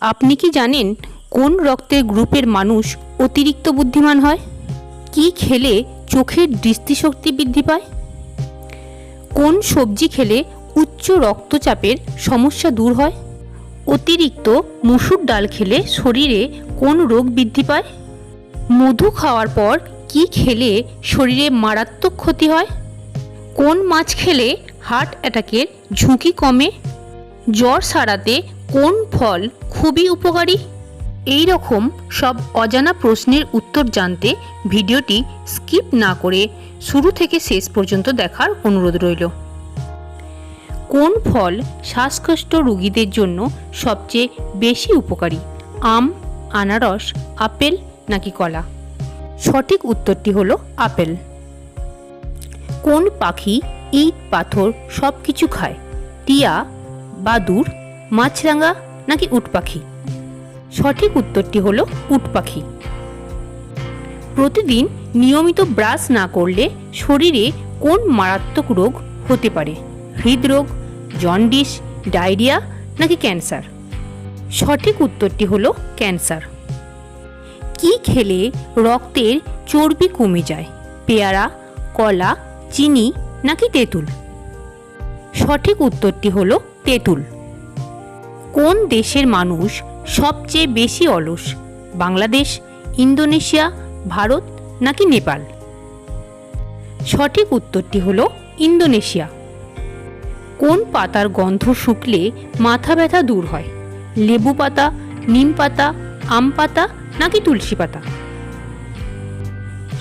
আপনি কি জানেন কোন রক্তের গ্রুপের মানুষ অতিরিক্ত বুদ্ধিমান হয়? কি খেলে চোখের দৃষ্টিশক্তি বৃদ্ধি পায়? কোন সবজি খেলে উচ্চ রক্তচাপের সমস্যা দূর হয়? অতিরিক্ত মুসুর ডাল খেলে শরীরে কোন রোগ বৃদ্ধি পায়? মধু খাওয়ার পর কি খেলে শরীরে মারাত্মক ক্ষতি হয়? কোন মাছ খেলে হার্ট অ্যাটাকের ঝুঁকি কমে? জ্বর সারাতে কোন ফল খুবই উপকারী? এই রকম সব অজানা প্রশ্নের উত্তর জানতে ভিডিওটি স্কিপ না করে শুরু থেকে শেষ পর্যন্ত দেখার অনুরোধ রইল। কোন ফল শ্বাসকষ্ট রোগীদের জন্য সবচেয়ে বেশি উপকারী? আম, আনারস, আপেল নাকি কলা? সঠিক উত্তরটি হলো আপেল। কোন পাখি, ইট, পাথর সব কিছু খায়? টিয়া, বাদুর মাছরাঙা নাকি উট পাখি? সঠিক উত্তরটি হলো উট পাখি। প্রতিদিন নিয়মিত ব্রাশ না করলে শরীরে কোন মারাত্মক রোগ হতে পারে? হৃদরোগ, জন্ডিস, ডায়রিয়া নাকি ক্যান্সার? সঠিক উত্তরটি হলো ক্যান্সার। কি খেলে রক্তের চর্বি কমে যায়? পেয়ারা, কলা, চিনি নাকি তেঁতুল? সঠিক উত্তরটি হলো তেঁতুল। কোন দেশের মানুষ সবচেয়ে বেশি অলস? বাংলাদেশ, ইন্দোনেশিয়া, ভারত নাকি নেপাল? সঠিক উত্তরটি হলো ইন্দোনেশিয়া। কোন পাতার গন্ধ শুকলে মাথা ব্যথা দূর হয়? লেবু পাতা, নিম পাতা, আম পাতা নাকি তুলসী পাতা?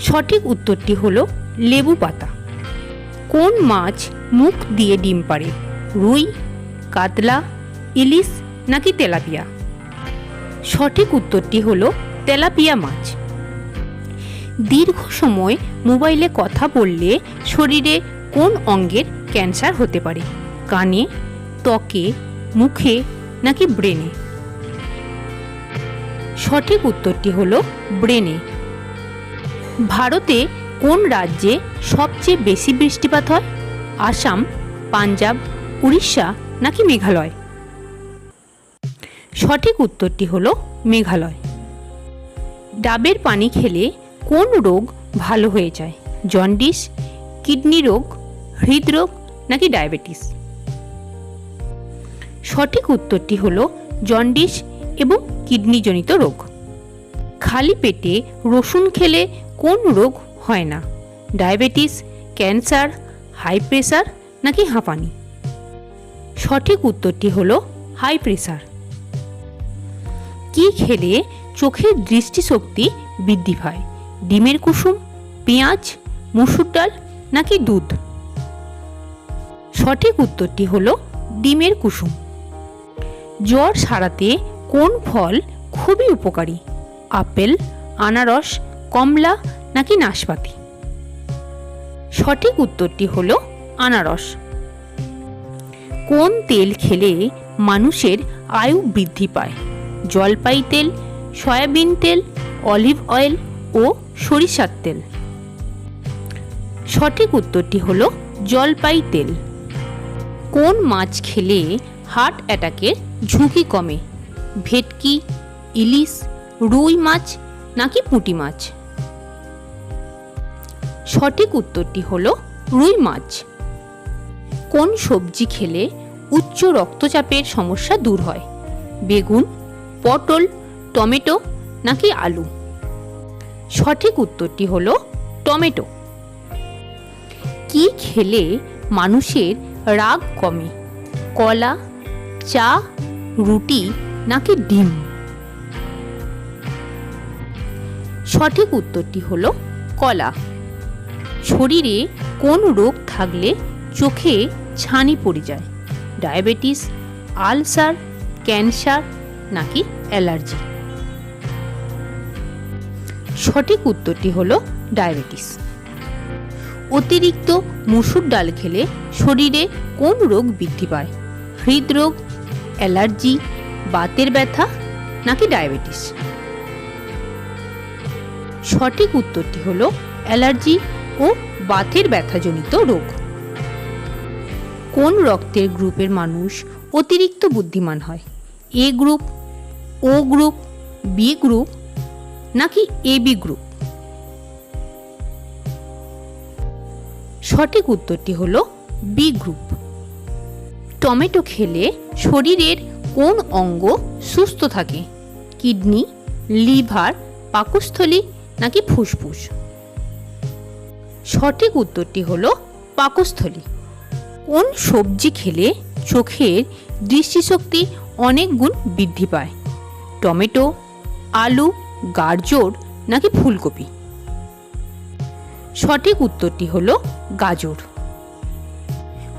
সঠিক উত্তরটি হলো লেবু পাতা। কোন মাছ মুখ দিয়ে ডিম পারে রুই, কাতলা, ইলিশ নাকি তেলাপিয়া? সঠিক উত্তরটি হল তেলাপিয়া মাছ। দীর্ঘ সময় মোবাইলে কথা বললে শরীরে কোন অঙ্গের ক্যান্সার হতে পারে? কানে, ত্বকে, মুখে নাকি ব্রেনে? সঠিক উত্তরটি হল ব্রেনে। ভারতে কোন রাজ্যে সবচেয়ে বেশি বৃষ্টিপাত হয়? আসাম, পাঞ্জাব, উড়িষ্যা নাকি মেঘালয়? সঠিক উত্তরটি হলো মেঘালয়। ডাবের পানি খেলে কোন রোগ ভালো হয়ে যায়? জন্ডিস, কিডনি রোগ, হৃদরোগ নাকি ডায়াবেটিস? সঠিক উত্তরটি হলো জন্ডিস এবং কিডনিজনিত রোগ। খালি পেটে রসুন খেলে কোন রোগ হয় না? ডায়াবেটিস, ক্যান্সার, হাই প্রেসার নাকি হাঁপানি? সঠিক উত্তরটি হলো হাই প্রেসার। কি খেলে চোখের দৃষ্টিশক্তি বৃদ্ধি পায়? ডিমের কুসুম, পেঁয়াজ, মুসুর ডাল নাকি দুধ? সঠিক উত্তরটি হলো ডিমের কুসুম। জ্বর সারাতে কোন ফল খুবই উপকারী? আপেল, আনারস, কমলা নাকি নাশপাতি? সঠিক উত্তরটি হল আনারস। কোন তেল খেলে মানুষের আয়ু বৃদ্ধি পায়? জলপাই তেল, সয়াবিন তেল, অলিভ অয়েল ও সরিষার তেল। সঠিক উত্তরটি হল জলপাই তেল। কোন মাছ খেলে হার্ট অ্যাটাকের ঝুঁকি কমে? ভেটকি, ইলিশ, রুই মাছ নাকি পুঁটি মাছ? সঠিক উত্তরটি হল রুই মাছ। কোন সবজি খেলে উচ্চ রক্তচাপের সমস্যা দূর হয়? বেগুন পটল, টমেটো নাকি আলু? সঠিক উত্তরটি হলো টমেটো। কি খেলে মানুষের রাগ কমে? কলা, চা, রুটি নাকি ডিম? সঠিক উত্তরটি হলো কলা। শরীরে কোন রোগ থাকলে চোখে ছানি পড়ে যায়? ডায়াবেটিস, আলসার, ক্যান্সার নাকি অ্যালার্জি? সঠিক উত্তরটি হল ডায়াবেটিস। অতিরিক্ত মুসুর ডাল খেলে শরীরে কোন রোগ বৃদ্ধি পায়? হৃদরোগ, অ্যালার্জি, বাতের ব্যথা নাকি ডায়াবেটিস? সঠিক উত্তরটি হলো অ্যালার্জি ও বাতের ব্যথাজনিত রোগ। কোন রক্তের গ্রুপের মানুষ অতিরিক্ত বুদ্ধিমান হয়? A group O group B group নাকি এ বি গ্রুপ সঠিক উত্তরটি হল বি গ্রুপ টমেটো খেলে শরীরের কোন অঙ্গ সুস্থ থাকে? কিডনি, লিভার, পাকস্থলী, নাকি ফুসফুস? সঠিক উত্তরটি হল পাকস্থলী। কোন সবজি খেলে চোখের দৃষ্টিশক্তি অনেক গুণ বৃদ্ধি পায়? টমেটো, আলু, গাজর নাকি ফুলকপি? সঠিক উত্তরটি হল গাজর।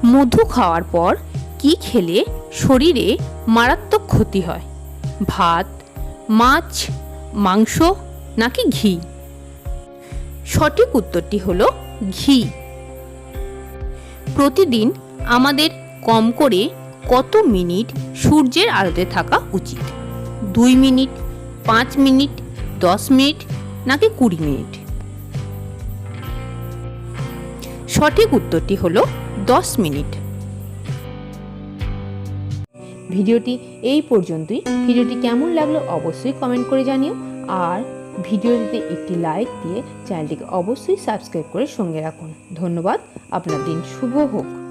মধু খাওয়ার পর কি খেলে শরীরে মারাত্মক ক্ষতি হয়? ভাত, মাছ, মাংস নাকি ঘি? সঠিক উত্তরটি হল ঘি। প্রতিদিন আমাদের কম করে কত মিনিট সূর্যের আলোতে থাকা উচিত? দুই মিনিট, পাঁচ মিনিট, দশ মিনিট নাকি কুড়ি মিনিট? সঠিক উত্তরটি হলো দশ মিনিট। ভিডিওটি এই পর্যন্তই। ভিডিওটি কেমন লাগল অবশ্যই কমেন্ট করে জানিও। আর ভিডিওটিতে একটি লাইক দিয়ে চ্যানেলটিকে অবশ্যই সাবস্ক্রাইব করে সঙ্গে রাখুন। ধন্যবাদ। আপনার দিন শুভ হোক।